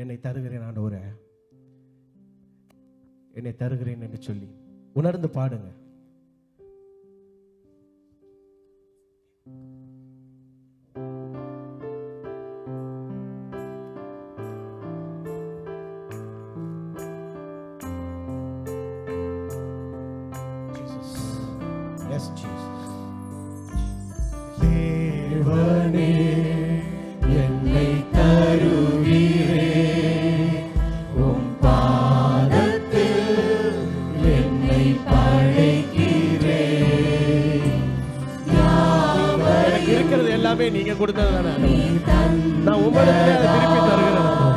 என்னை தருகிறேன் ஆண்டவரே. என்னை தருகிறேன் என்று சொல்லி. உணர்ந்து பாடுங்க. Yes, Jesus. இருக்கிறது எல்லாமே நீங்க கொடுத்தது தானே நான் உங்களிடத்திலே திருப்பி தருகிறேன்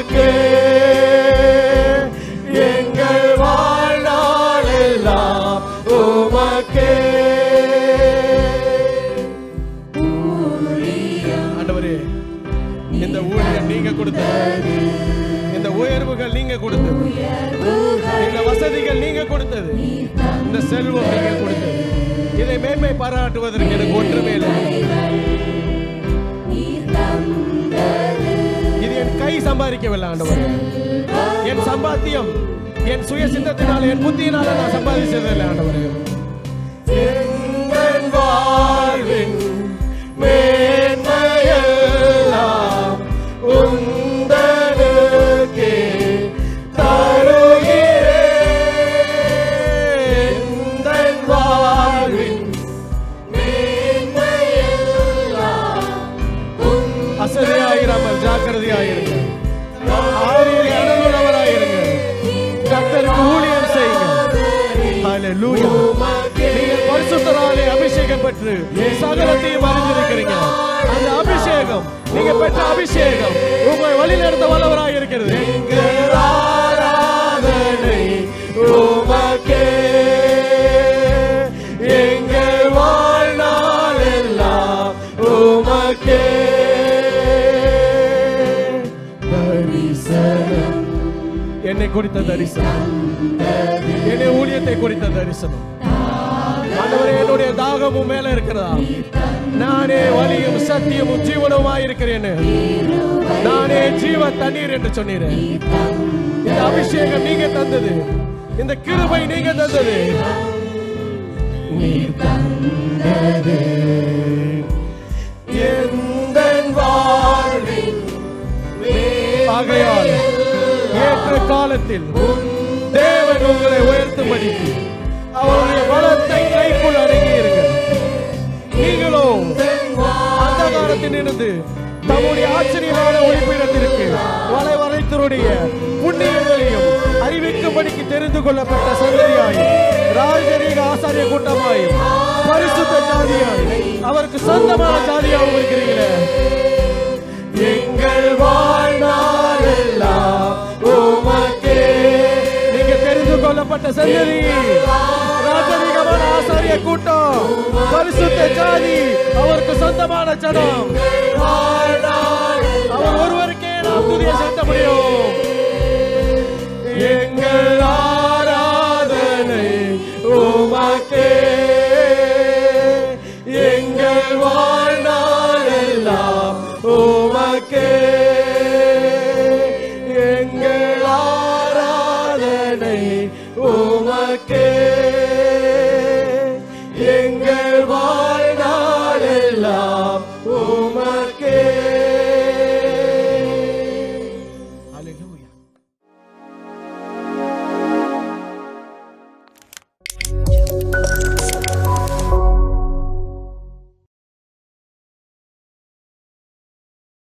உமக்கே எங்கள் வாழ்நாளெல்லாம் உமக்கே. ஆண்டவரே இந்த ஊழியம் நீங்க கொடுத்தது இந்த உயர்வுகள் நீங்க கொடுத்தது இந்த வசதிகள் நீங்க கொடுத்தது இந்த செல்வம் நீங்க கொடுத்தது இதை மேன்மை பாராட்டுவதற்கு எனக்கு ஒன்றுமே இல்லை. சம்பாதிக்கவில்லை ஆண்டவர். என் சம்பாத்தியம் என் சுய சிந்தத்தினால என் புத்தியினால நான் சம்பாதிச்சதில்லை ஆண்டவரே. வாழ்வின் ஹalleluya. நீங்கள் பரிசுத்தராலே அபிஷேகம் பெற்று சகலத்தையும் அறிந்திருக்கிறீங்க. அந்த அபிஷேகம் நீங்க பெற்ற அபிஷேகம் உங்களை வழி நடத்த வல்லவராய் இருக்கிறது. எங்கள் ஆராதனை உமக்கே. எங்கள் வாழ்நாள் எல்லாம் உமக்கே. என்னை குறித்த தரிசனம். என்னுடைய ஊழியத்தை குறித்த தரிசனம். ஆண்டவரே என்னுடைய தாகமும் மேல இருக்கிறதா? நானே வலியும் சத்தியமும் ஜீவனமாய் இருக்கிறேன் நானே ஜீவ தண்ணீர் என்று சொன்னீரேன் இந்த அபிஷேகம் நீங்க தந்தது. இந்த கிருபை நீங்க தந்தது. நீர் தந்தது. ஆகையால் ஏற்ற காலத்தில் தேவன் உங்களை உயர்த்தும்படிக்கு அவருடைய பலத்தை கைக்குள் அடங்கியிருங்கள் நீங்களோ அந்த காலத்தில் இருந்து தம்முடைய ஆச்சரியமான ஒளிப்பீடத்திற்கு வலை வளைத்தருடைய புண்ணியங்களையும் அறிவிக்கும்படிக்கு தெரிந்து கொள்ளப்பட்ட சந்ததியாயும் ராஜரீக ஆசாரிய கூட்டமாயும் பரிசுத்த ஜாதியாயும் அவருக்கு சொந்தமான ஜாதியாகவும் கொள்ளப்பட்ட சந்ததி ராஜரீகமான ஆசாரிய கூட்டம். பரிசுத்த ஜாதி அவருக்கு சொந்தமான ஜனம். அவர் ஒருவருக்கே நாம் துதிய செலுத்த முடியும் எங்கள் ஆராதனை உமக்கே. எங்கள் வாழ்நாளெல்லாம் உமக்கே. எங்கள் வா